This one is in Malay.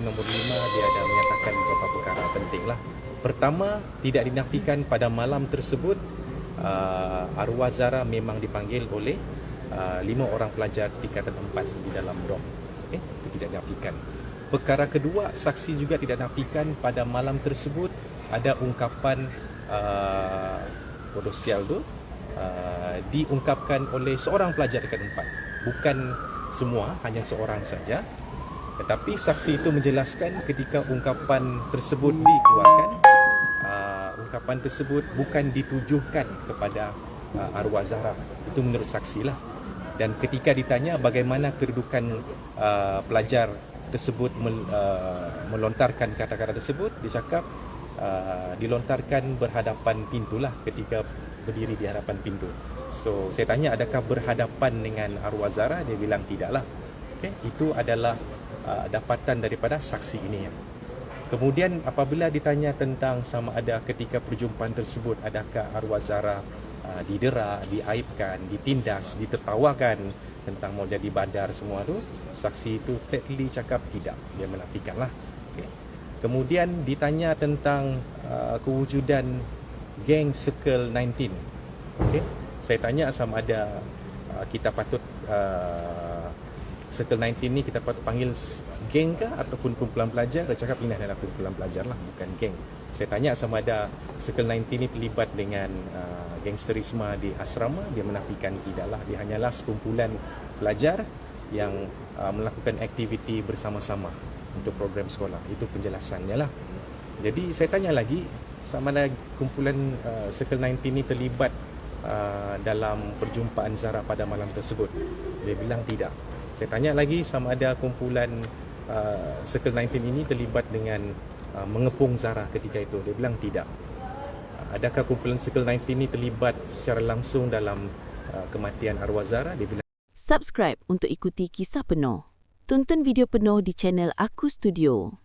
Nombor lima dia ada menyatakan beberapa perkara penting lah. Pertama, tidak dinafikan pada malam tersebut uh, arwah Zara memang dipanggil oleh uh, lima orang pelajar tingkatan empat di dalam dom. Okay? Itu tidak dinafikan. Perkara kedua, saksi juga tidak nafikan pada malam tersebut ada ungkapan uh, bodoh sial tu uh, diungkapkan oleh seorang pelajar tingkatan empat. Bukan semua, hanya seorang saja. Tetapi saksi itu menjelaskan ketika ungkapan tersebut dikeluarkan, uh, ungkapan tersebut bukan ditujukan kepada uh, arwah Zahra. Itu menurut saksi lah. Dan ketika ditanya bagaimana kedudukan uh, pelajar tersebut mel, uh, melontarkan kata-kata tersebut, dia cakap uh, dilontarkan berhadapan pintu lah ketika berdiri di hadapan pintu. So saya tanya adakah berhadapan dengan arwah Zahra? Dia bilang tidak lah. Okay? Itu adalah uh, dapatan daripada saksi ini. Kemudian apabila ditanya tentang sama ada ketika perjumpaan tersebut adakah arwah Zara uh, didera, diaibkan, ditindas, ditertawakan tentang mau jadi badar semua tu, saksi itu flatly cakap tidak, dia menafikan lah. Okay. Kemudian ditanya tentang uh, kewujudan geng Circle 19. Okay. Saya tanya sama ada uh, kita patut uh, Circle 19 ni kita patut panggil geng ke ataupun kumpulan pelajar? Dia cakap ini adalah kumpulan pelajar lah bukan geng. Saya tanya sama ada Circle 19 ni terlibat dengan uh, gangsterisme di asrama. Dia menafikan tidaklah dia hanyalah sekumpulan pelajar yang uh, melakukan aktiviti bersama-sama untuk program sekolah. Itu penjelasannya lah. Jadi saya tanya lagi sama ada kumpulan uh, Circle 19 ni terlibat uh, dalam perjumpaan Zara pada malam tersebut? Dia bilang tidak saya tanya lagi sama ada kumpulan uh, Circle 19 ini terlibat dengan uh, mengepung Zara ketika itu. Dia bilang tidak. Uh, adakah kumpulan Circle 19 ini terlibat secara langsung dalam uh, kematian arwah Zara? Dia bilang Subscribe untuk ikuti kisah penuh. Tonton video penuh di channel Aku Studio.